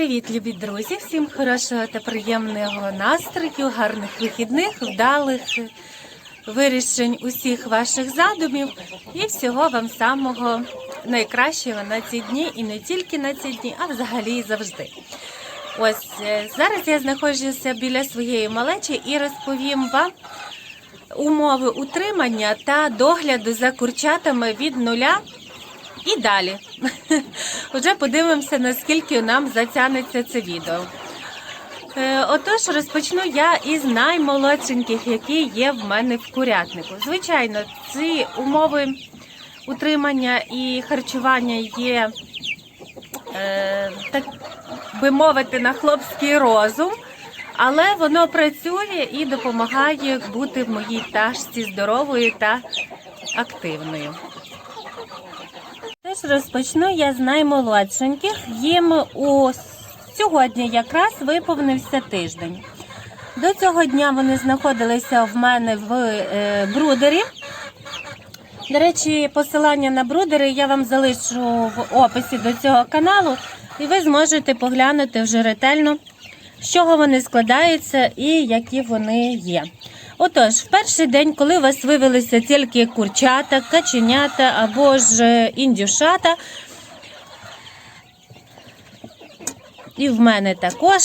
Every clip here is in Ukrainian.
Привіт, любі друзі! Всім хорошого та приємного настрою, гарних вихідних, вдалих вирішень усіх ваших задумів і всього вам самого найкращого на ці дні, і не тільки на ці дні, а взагалі завжди. Ось е, зараз я знаходжуся біля своєї малечі і розповім вам умови утримання та догляду за курчатами від нуля і далі. Отже, подивимося, наскільки нам затягнеться це відео. Е, Отож, розпочну я із наймолодшеньких, які є в мене в курятнику. Звичайно, ці умови утримання і харчування є, е, так би мовити, на хлопський розум, але воно працює і допомагає бути в моїй пташці здоровою та активною. Теж розпочну я з наймолодшеньких. Їм у сьогодні якраз виповнився тиждень. До цього дня вони знаходилися в мене в е, брудері. До речі, посилання на брудери я вам залишу в описі до цього каналу, і ви зможете поглянути вже ретельно, з чого вони складаються і які вони є. Отож, в перший день, коли у вас вивелися тільки курчата, каченята або ж е, індюшата, і в мене також,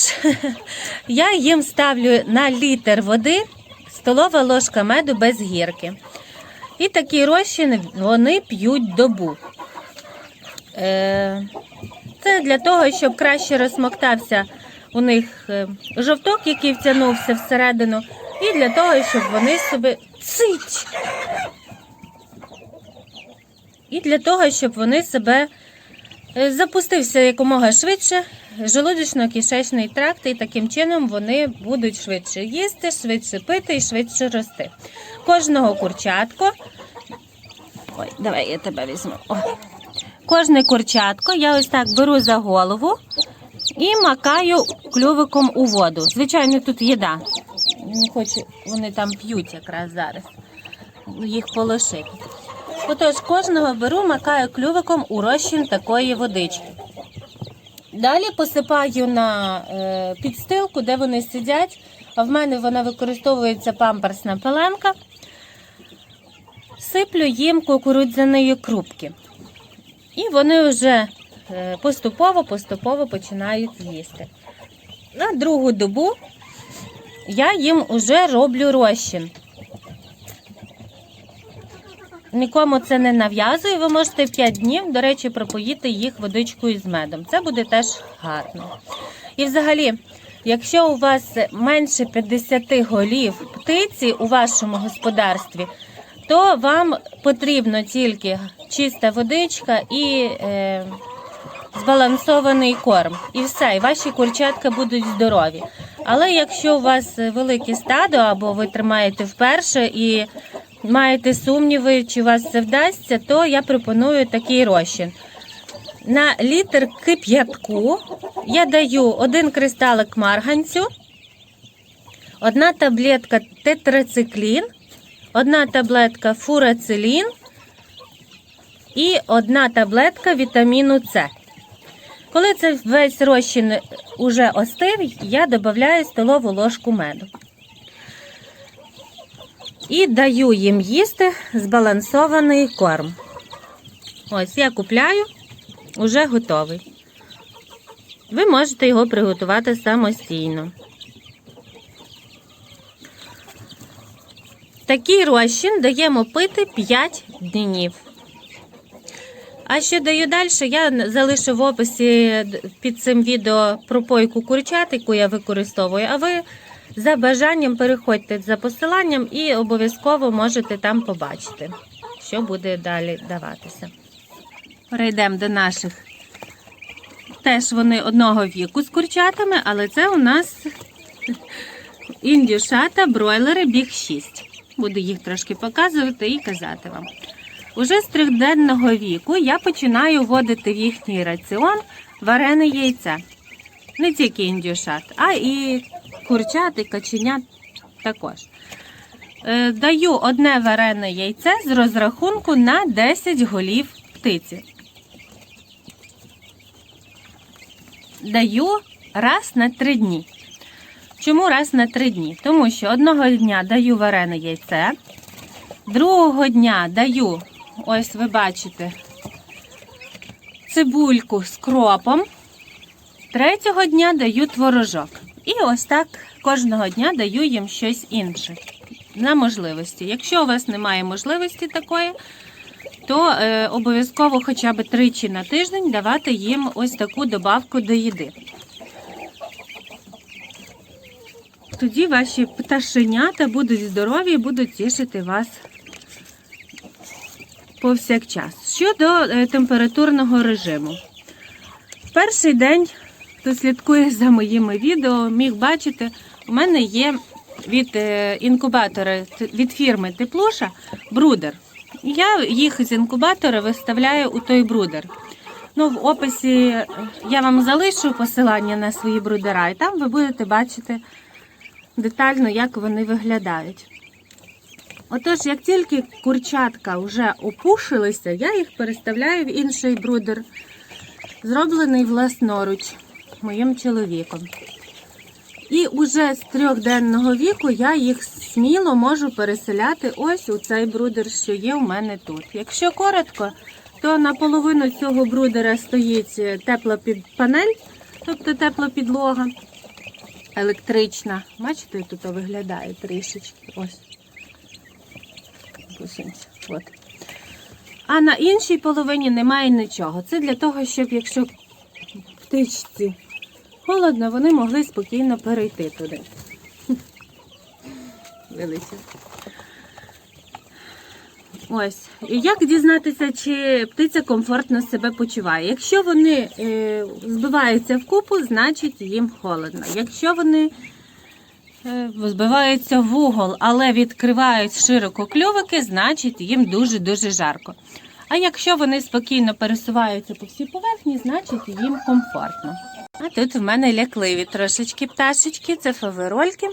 я їм ставлю на літр води столова ложка меду без гірки. І такий розчин вони п'ють добу. Е, Це для того, щоб краще розсмоктався у них е, жовток, який втягнувся всередину, і для того, щоб вони собі цить. І для того, щоб вони себе е, запустився якомога швидше желудочно-кишечний тракт, і таким чином вони будуть швидше їсти, швидше пити і швидше рости. Кожного курчатко. Ой, давай я тебе візьму. О. Кожне курчатко я ось так беру за голову і макаю клювиком у воду. Звичайно, тут їда. Не хочу, вони там п'ють якраз зараз. Їх полошить. Отож, кожного беру, макаю клювиком у розчин такої водички. Далі посипаю на е, підстилку, де вони сидять. А в мене вона використовується памперсна пеленка. Сиплю їм кукурудзяної крупки. І вони вже поступово-поступово починають їсти. На другу добу я їм вже роблю розчин. Нікому це не нав'язую, ви можете в 5 днів, до речі, пропоїти їх водичкою з медом. Це буде теж гарно. І взагалі, якщо у вас менше 50 голів птиці у вашому господарстві, то вам потрібно тільки чиста водичка і е, збалансований корм. І все, і ваші курчатка будуть здорові. Але якщо у вас велике стадо або ви тримаєте вперше і маєте сумніви, чи у вас це вдасться, то я пропоную такий розчин. На літр кип'ятку я даю один кристалик марганцю, одна таблетка тетрациклін, одна таблетка фурацилін і одна таблетка вітаміну С. Коли це весь розчин уже остив, я додаю столову ложку меду. І даю їм їсти збалансований корм. Ось я купляю, уже готовий. Ви можете його приготувати самостійно. Такий розчин даємо пити 5 днів. А що даю далі, я залишу в описі під цим відео пропойку курчат, яку я використовую, а ви за бажанням переходьте за посиланням і обов'язково можете там побачити, що буде далі даватися. Перейдемо до наших. Теж вони одного віку з курчатами, але це у нас індюшата, бройлери біг 6. Буду їх трошки показувати і казати вам. Уже з трьохденного віку я починаю вводити в їхній раціон варене яйце. Не тільки індюшат, а і курчат і каченят також. Е, Даю одне варене яйце з розрахунку на 10 голів птиці. даю раз на три дні. Чому раз на три дні? Тому що одного дня даю варене яйце, другого дня даю, ось ви бачите, цибульку з кропом, третього дня даю творожок. І ось так кожного дня даю їм щось інше на можливості. Якщо у вас немає можливості такої, то е, обов'язково хоча б тричі на тиждень давати їм ось таку добавку до їди. Тоді ваші пташенята будуть здорові і будуть тішити вас повсякчас. Щодо е, температурного режиму. Перший день, хто слідкує за моїми відео, міг бачити, у мене є від е, інкубатора від фірми Теплуша брудер. Я їх з інкубатора виставляю у той брудер. Ну, в описі е, я вам залишу посилання на свої брудера, і там ви будете бачити детально, як вони виглядають. Отож, як тільки курчатка вже опушилися, я їх переставляю в інший брудер, зроблений власноруч моїм чоловіком. І уже з трьохденного віку я їх сміло можу переселяти ось у цей брудер, що є у мене тут. Якщо коротко, то на половину цього брудера стоїть тепла панель, тобто тепла підлога електрична. Бачите, тут виглядає трішечки. Ось. Посунься. От. А на іншій половині немає нічого. Це для того, щоб якщо птичці холодно, вони могли спокійно перейти туди. Дивіться. Ось. Як дізнатися, чи птиця комфортно себе почуває? Якщо вони е, збиваються в купу, значить їм холодно. Якщо вони збиваються в угол, але відкривають широко кльовики, значить їм дуже-дуже жарко. А якщо вони спокійно пересуваються по всій поверхні, значить їм комфортно. А тут в мене лякливі трошечки пташечки, це фаверольки.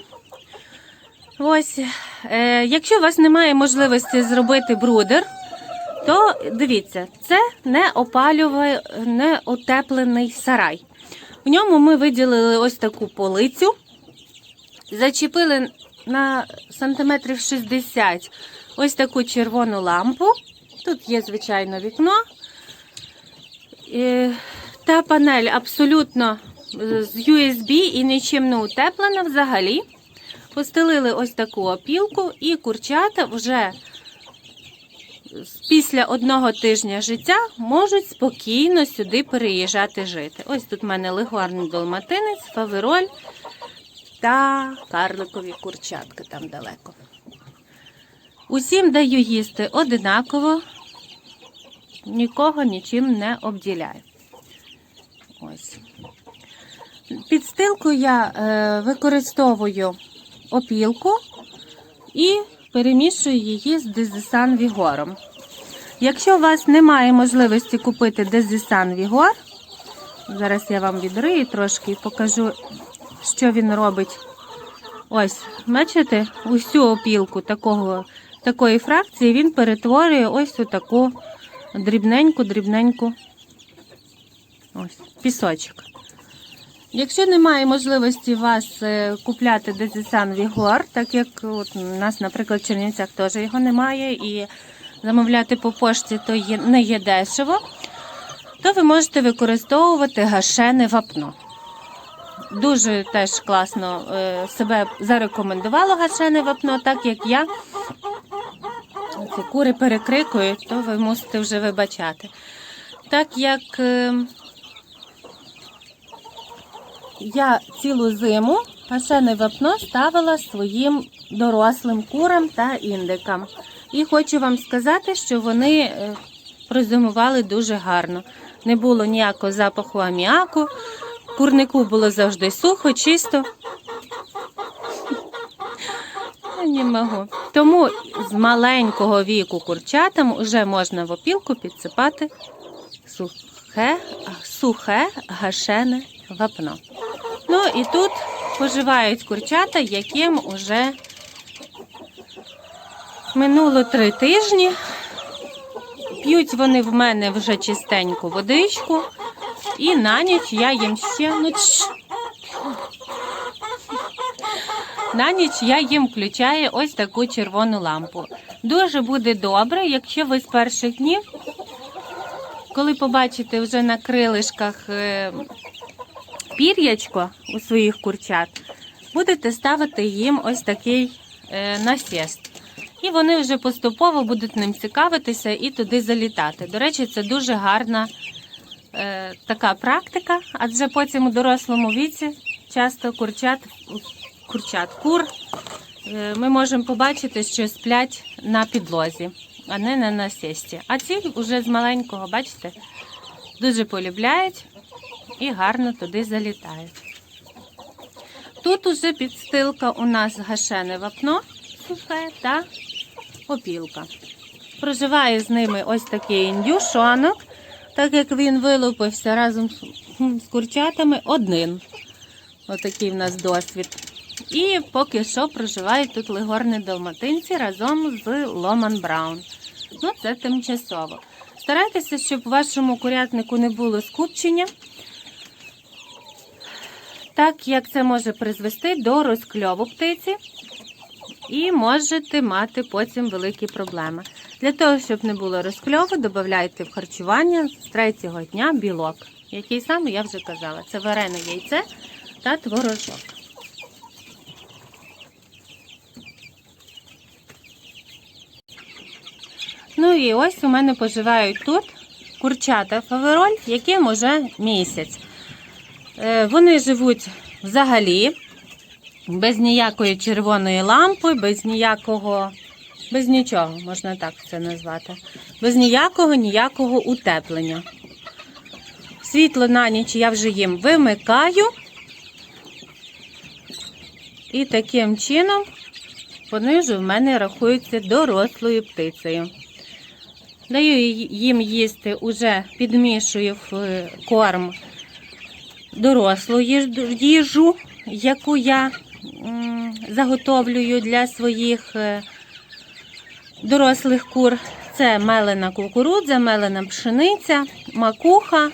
Ось, е, якщо у вас немає можливості зробити брудер, то дивіться, це не опалювай, не отеплений сарай. В ньому ми виділили ось таку полицю, зачепили на сантиметрів 60 ось таку червону лампу. Тут є, звичайно, вікно. Та панель абсолютно з USB і нічим не утеплена взагалі. Постелили ось таку опілку, і курчата вже після одного тижня життя можуть спокійно сюди переїжджати жити. Ось тут в мене легуарний долматинець, фавероль та карликові курчатки там далеко. Усім даю їсти одинаково, нікого нічим не обділяю. Ось. Підстилку я е, використовую опілку і перемішую її з дезисан Вігором. Якщо у вас немає можливості купити дезисан Вігор, зараз я вам відрию трошки і покажу, що він робить. Ось, бачите, усю опілку такого, такої фракції він перетворює ось у таку дрібненьку-дрібненьку пісочок. Якщо немає можливості вас е, купляти Дезисан Вігор, так як от у нас, наприклад, в Чернівцях теж його немає, і замовляти по пошті то не є дешево, то ви можете використовувати гашене вапно. Дуже теж класно е, себе зарекомендувало гашене вапно, так як я ці кури перекрикують, то ви мусите вже вибачати. Так як е, я цілу зиму гашене вапно ставила своїм дорослим курам та індикам. І хочу вам сказати, що вони е, прозимували дуже гарно. Не було ніякого запаху аміаку, курнику було завжди сухо, чисто. Не можу. Тому з маленького віку курчатам вже можна в опілку підсипати сухе, сухе гашене вапно. Ну і тут поживають курчата, яким уже минуло три тижні. П'ють вони в мене вже чистеньку водичку. І на ніч я їм ще. Ну. На ніч я їм включаю ось таку червону лампу. Дуже буде добре, якщо ви з перших днів, коли побачите вже на крилишках е, пір'ячко у своїх курчат, будете ставити їм ось такий е, насіст. І вони вже поступово будуть ним цікавитися і туди залітати. До речі, це дуже гарна е, така практика, адже потім у дорослому віці часто курчат, курчат кур е, ми можемо побачити, що сплять на підлозі, а не на насісті. А ці вже з маленького, бачите, дуже полюбляють і гарно туди залітають. Тут уже підстилка у нас гашене вапно сухе та опілка. Проживає з ними ось такий індюшонок, так як він вилупився разом з, курчатами один. Отакий в нас досвід. І поки що проживають тут легорні далматинці разом з Ломан Браун. Ну, це тимчасово. Старайтеся, щоб вашому курятнику не було скупчення, так як це може призвести до розкльову птиці і можете мати потім великі проблеми. Для того, щоб не було розкльову, додавайте в харчування з третього дня білок, який саме я вже казала. Це варене яйце та творожок. Ну і ось у мене поживають тут курчата фавероль, яким уже місяць. Е, Вони живуть взагалі без ніякої червоної лампи, без ніякого, без нічого, можна так це назвати. Без ніякого ніякого утеплення. Світло на ніч я вже їм вимикаю. І таким чином вони вже в мене рахуються дорослою птицею. Даю їм їсти, уже підмішую в е, корм дорослу їжу, яку я заготовлюю для своїх е, дорослих кур. Це мелена кукурудза, мелена пшениця, макуха,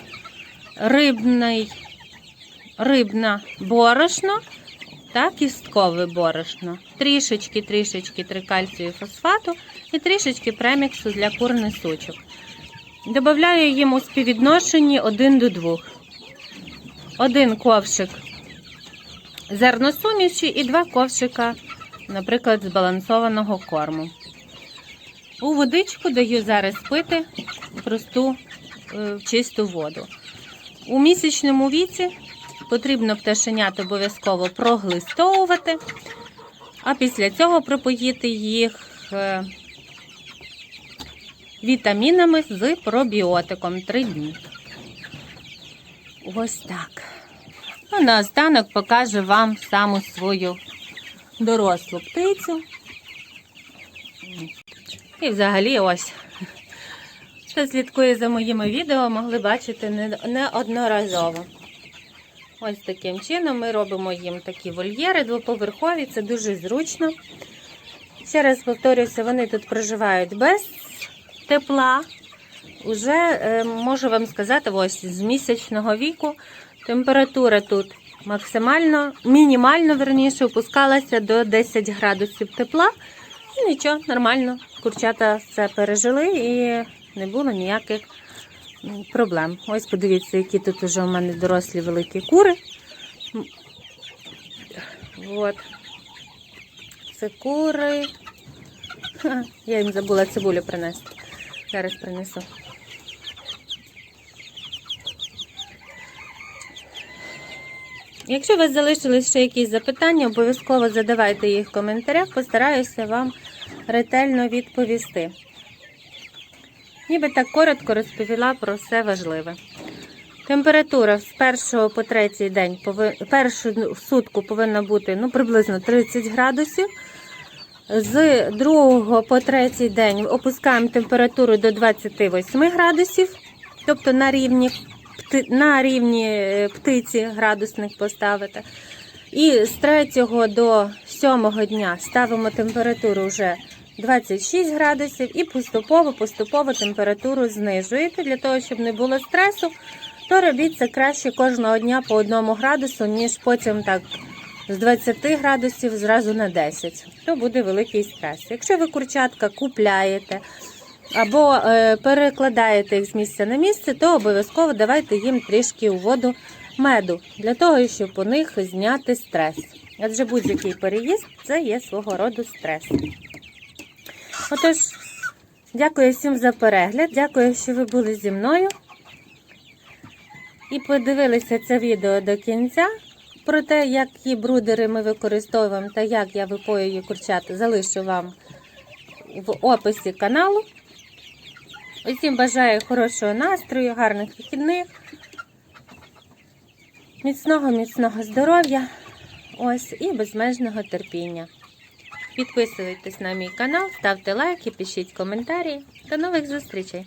рибний, рибна борошно та кісткове борошно. Трішечки, трішечки трикальцію фосфату і трішечки преміксу для кур несучок. Добавляю їм у співвідношенні 1 до 2. Один ковшик зерносуміші і два ковшика, наприклад, збалансованого корму. У водичку даю зараз пити просту е, чисту воду. У місячному віці потрібно пташенят обов'язково проглистовувати, а після цього пропоїти їх е, вітамінами з пробіотиком 3 дні. Ось так. А наостанок покажу вам саму свою дорослу птицю. І взагалі ось. Хто слідкує за моїми відео, могли бачити неодноразово. Ось таким чином ми робимо їм такі вольєри двоповерхові, це дуже зручно. Ще раз повторюся, вони тут проживають без тепла. Уже е, можу вам сказати, ось з місячного віку температура тут максимально, мінімально верніше, опускалася до 10 градусів тепла. І нічого, нормально. Курчата це пережили і не було ніяких проблем. Ось подивіться, які тут уже у мене дорослі великі кури. От. Це кури. Ха, Я їм забула цибулю принести. Зараз принесу. Якщо у вас залишились ще якісь запитання, обов'язково задавайте їх в коментарях, постараюся вам ретельно відповісти. Ніби так коротко розповіла про все важливе. Температура з першого по третій день, першу сутку повинна бути ну, приблизно 30 градусів. З другого по третій день опускаємо температуру до 28 градусів, тобто на рівні, на рівні е, птиці градусник поставити. І з третього до сьомого дня ставимо температуру вже 26 градусів і поступово-поступово температуру знижуєте для того, щоб не було стресу. то робіть це краще кожного дня по одному градусу, ніж потім так з 20 градусів зразу на 10. То буде великий стрес. Якщо ви курчатка купляєте або е, перекладаєте їх з місця на місце, то обов'язково давайте їм трішки у воду меду для того, щоб у них зняти стрес. Адже будь-який переїзд це є свого роду стрес. Отож, дякую всім за перегляд, дякую, що ви були зі мною. І подивилися це відео до кінця про те, які брудери ми використовуємо та як я випоюю курчат, залишу вам в описі каналу. Усім бажаю хорошого настрою, гарних вихідних, міцного, міцного здоров'я. Ось і безмежного терпіння. Підписуйтесь на мій канал, ставте лайки, пишіть коментарі. До нових зустрічей!